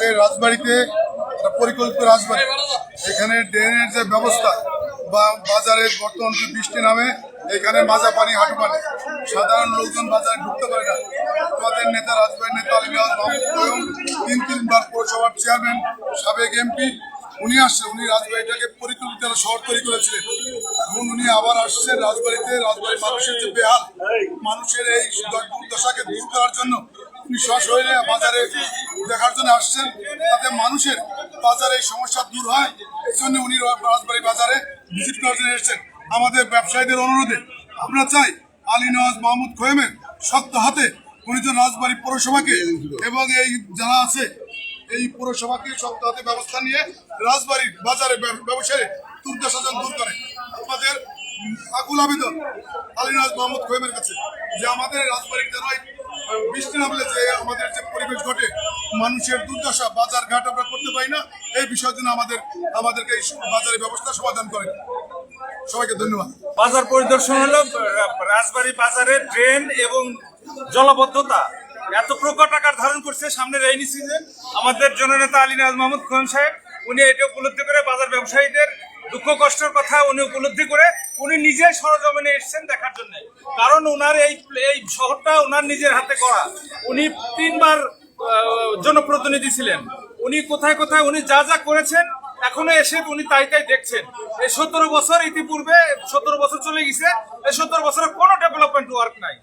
আমাদের রাজবাড়িতে পরিকল্পিত রাজবাড়ি। এখানে ড্রেনের যে ব্যবস্থা বা বাজারে বর্তমান যে বৃষ্টি নামে, এখানে মাজা পানি হাঁটু পানি। সাধারণ লোকজন বাজারে ঢুকতে পারে না। আমাদের নেতা, রাজবাড়ির নেতা তিন তিনবার পৌরসভার চেয়ারম্যান, সাবেক এমপি। উনি আসছেন উনি রাজবাড়িটাকে পরিকল্পিত শহর তৈরি করেছিলেন। এখন উনি আবার আসছেন রাজবাড়িতে। রাজবাড়ির মানুষের যে বেহাল, মানুষের এই দুর্দশাকে দূর করার জন্য উনি সশরীরে বাজারে দেখার জন্য আসছেন, তাতে মানুষের বাজারে এই সমস্যা দূর হয়, এই জন্য উনি রাজবাড়ি বাজারে ভিজিট করার জন্য এসেছেন। আমাদের ব্যবসায়ীদের অনুরোধে আমরা চাই আলী নওয়াজ মাহমুদ খোয়েমের শক্ত হাতে উনি যেন রাজবাড়ি পৌরসভাকে এবং এই যারা আছে, এই পৌরসভাকে শক্ত হাতে ব্যবস্থা নিয়ে রাজবাড়ির বাজারে ব্যব- ব্যবসায়ী দুর্দশা যেন দূর করে। আমাদের আকুল আবেদন আলিনাজ মাহমুদ খোয়েমের কাছে যে আমাদের রাজবাড়ির যেন বৃষ্টি নামলে যে আমাদের যে পরিবেশ ঘটে, মানুষের দুর্দশা বাজার ঘাট আমরা করতে পারি না। এই বিষয়ের জন্য আমাদের, আমাদেরকে এই বাজারের ব্যবস্থা সমাধান করে সবাইকে ধন্যবাদ। বাজার পরিদর্শন হলো, রাজবাড়ী বাজারের ড্রেন এবং জলবদ্ধতা। এত প্রকট আকার ধারণ করছে সামনে রেইনি সিজন আমাদের জননেতা আলী নাজ মাহমুদ খোয়েম সাহেব, উনি এটা উপলব্ধি করে বাজার ব্যবসায়ীদের দুঃখ কষ্টের কথা উনি উপলব্ধি করে উনি নিজে সরজমিনে এসেছেন দেখার জন্য। কারণ ওনার এই এই শহরটা ওনার নিজের হাতে করা উনি তিনবার জনপ্রতিনিধি ছিলেন। উনি কোথায় কোথায় উনি যা যা করেছেন, এখনও এসে উনি তাই তাই দেখছেন। এই সতেরো বছর ইতিপূর্বে, সতেরো বছর চলে গেছে এই সতেরো বছরে কোনো ডেভেলপমেন্ট ওয়ার্ক নাই।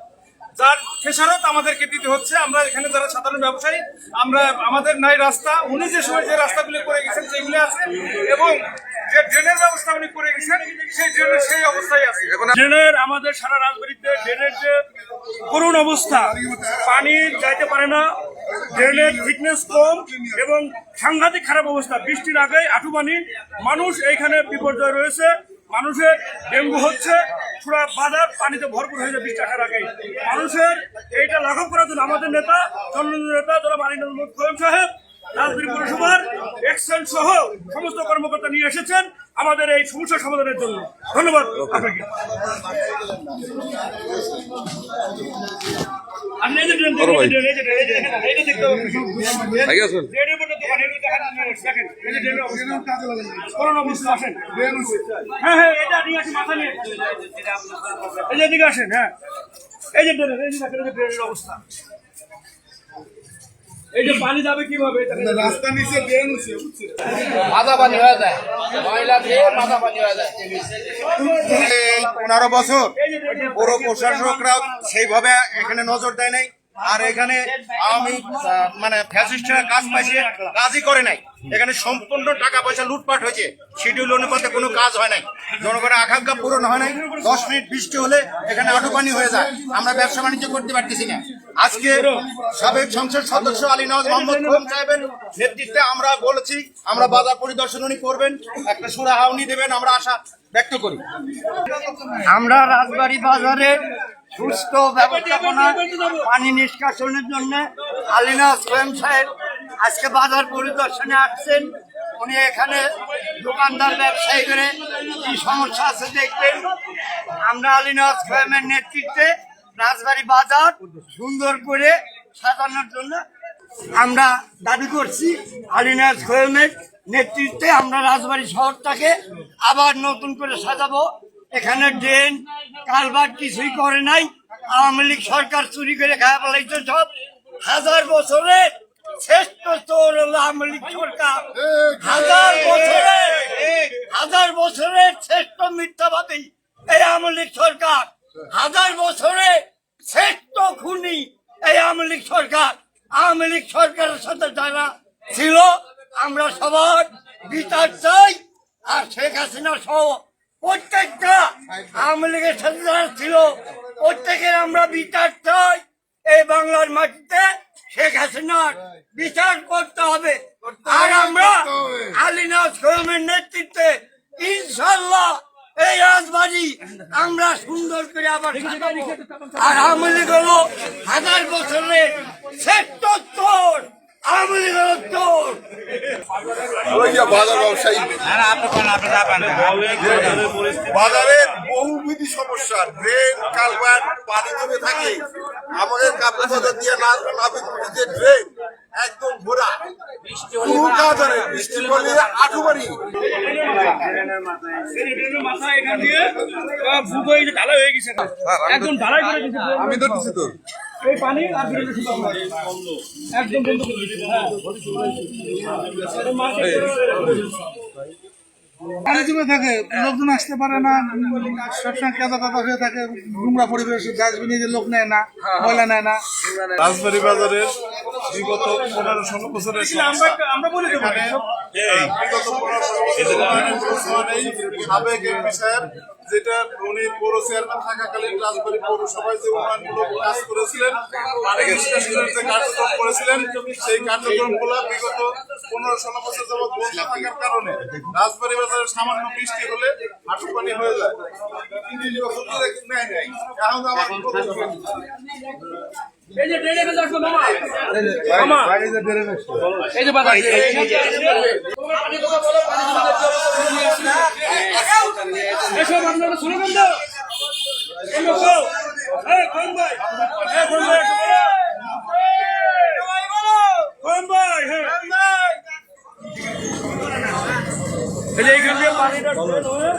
যার খেসারত আমাদেরকে দিতে হচ্ছে, আমরা এখানে যারা সাধারণ ব্যবসায়ী, আমরা, আমাদের নাই রাস্তা। উনি যে সময় যে রাস্তাগুলি করে গেছেন, সেগুলি আছে। এবং যে ড্রেনের ব্যবস্থা উনি করে গেছেন সেই ড্রেনের সেই অবস্থায় আছে। ড্রেনের আমাদের সারা রাজবাড়িতে ড্রেনের যে করুণ অবস্থা পানি যাইতে পারে না ড্রেনের থিকনেস কম এবং সাংঘাতিক খারাপ অবস্থা। বৃষ্টির আগে আঠু পানি মানুষ এইখানে বিপর্যয় রয়েছে মানুষের ডেঙ্গু হচ্ছে পুরা বাজার পানিতে ভরপুর হয়ে যায় বৃষ্টি আসার আগে মানুষের এইটা লাঘব করার জন্য আমাদের নেতা চন্দ্র নেতা যারা মালিনুল সাহেব রাজবাড়ী পৌরসভার এক্সেল সহ সমস্ত কর্মকর্তা নিয়ে এসেছেন আমাদের এই সমস্যা সমাধানের জন্য ধন্যবাদ আপনাকে। হ্যাঁ, হ্যাঁ, এটা নিয়ে আসেন, মাথা নিয়ে। এই যে এদিকে আসেন, হ্যাঁ। এই যে এই যে দেখেন, এই যে অবস্থা। এই যে পানি যাবে কীভাবে? রাস্তা নিচে ড্রেন মাথা পানি হয়ে যায়। ময়লা দিয়ে মাথা পানি হয়ে যায়। পনেরো বছর পুরো প্রশাসকরা সেইভাবে এখানে নজর দেয় নাই। আর এখানে আহ, মানে ফ্যাসিস্টরা কাজ পাইছে কাজই করে নাই। এখানে সম্পূর্ণ টাকা পয়সা লুটপাট হয়েছে। শিডিউল অনুপাতে কোনো কাজ হয় নাই। জনগণের আকাঙ্ক্ষা পূরণ হয় নাই। দশ মিনিট বৃষ্টি হলে এখানে আটু পানি হয়ে যায়। আমরা ব্যবসা বাণিজ্য করতে পারতেছি না। আজকে সাবেক সংসদ সদস্য আলী নওয়াজ মোহাম্মদ খোম সাহেবের নেতৃত্বে আমরা বলেছি, আমরা বাজার পরিদর্শন উনি করবেন। একটা সুরাহা উনি দেবেন, আমরা আশা ব্যক্ত করি। আমরা রাজবাড়ী বাজারে সুস্থ ব্যবস্থাপনা, পানি নিষ্কাশনের জন্য আলিনা সোয়েম সাহেব আজকে বাজার পরিদর্শনে আসছেন। উনি এখানে দোকানদার ব্যবসায়ী করে কি সমস্যা আছে দেখবেন। আমরা আলিনা সোয়েমের নেতৃত্বে রাজবাড়ী বাজার সুন্দর করে সাজানোর জন্য আমরা দাবি করছি আলিনাজ খোয়েমের নেতৃত্বে আমরা রাজবাড়ী শহরটাকে আবার নতুন করে সাজাবো। এখানে ড্রেন, কালভার্ট কিছুই করে নাই। আওয়ামী লীগ সরকার চুরি করে খাওয়া ফেলাইছে সব। হাজার বছরের শ্রেষ্ঠ চোর হলো আওয়ামী লীগ সরকার। হাজার বছরের হাজার বছরের শ্রেষ্ঠ মিথ্যাবাদী এই আওয়ামী লীগ সরকার। হাজার বছরে শ্রেষ্ঠ খুনি এই আওয়ামী লীগ সরকার। আওয়ামী লীগ সরকারের সাথে যারা ছিল আমরা সবার বিচার চাই আর শেখ হাসিনা সহ প্রত্যেকটা আওয়ামী লীগের সাথে যারা ছিল প্রত্যেকের আমরা বিচার চাই। এই বাংলার মাটিতে শেখ হাসিনার বিচার করতে হবে। আর আমরা আলিনাজ খোমের নেতৃত্বে ইনশাল্লাহ এই রাজবাড়ি আমরা সুন্দর করে আবার আর আওয়ামী লীগ হলো হাজার বছরের শ্রেষ্ঠ চোর আওয়ামী লীগ হলো চোর বাজার ব্যবসায়ী। বাজারের বহুবিধি সমস্যা ড্রেন কালভার্ট পানি জমে থাকে। আমাদের কাপড় দিয়ে না নাবিক ড্রেন একদম ঘোরা বৃষ্টি আঠুবাড়ি হয়ে একদম ঢালাই করে আমি ধরতেছি তো। এই পানি আর বেরোতে শুধু একদম বন্ধ করে দিচ্ছে হ্যাঁ। থাকে লোকজন আসতে পারে না সবসময় কেদা কাদা হয়ে থাকে নোংরা পরিবেশ ডাস্টবিনে যে লোক নেয় না ময়লা নেয় না। রাজবাড়ী বাজারের বিগত পনেরো ষোলো বছরের আমরা বলে। সাবেক এমপি সাহেব যেটা উনি পৌর চেয়ারম্যান থাকাকালীন রাজবাড়ী পৌরসভায় যে উন্নয়নমূলক কাজ করেছিলেন যে কার্যক্রম করেছিলেন সেই কার্যক্রমগুলো বিগত পনেরো ষোলো বছর যাবৎ বন্ধ থাকার কারণে রাজবাড়ী বাজারে সামান্য বৃষ্টি হলে হাঁটু পানি হয়ে যায়। এখন আমার এই যে ড্রেনে ফেলে আসলো মামা। মামা। এই যে বাধা এসব আপনারা শুনবেন তো। এই লোক এই কোন ভাই। এই কোন ভাই কোন ভাই হ্যাঁ। এই যে এইখান দিয়ে পানিটা ঢুকে ঢুকে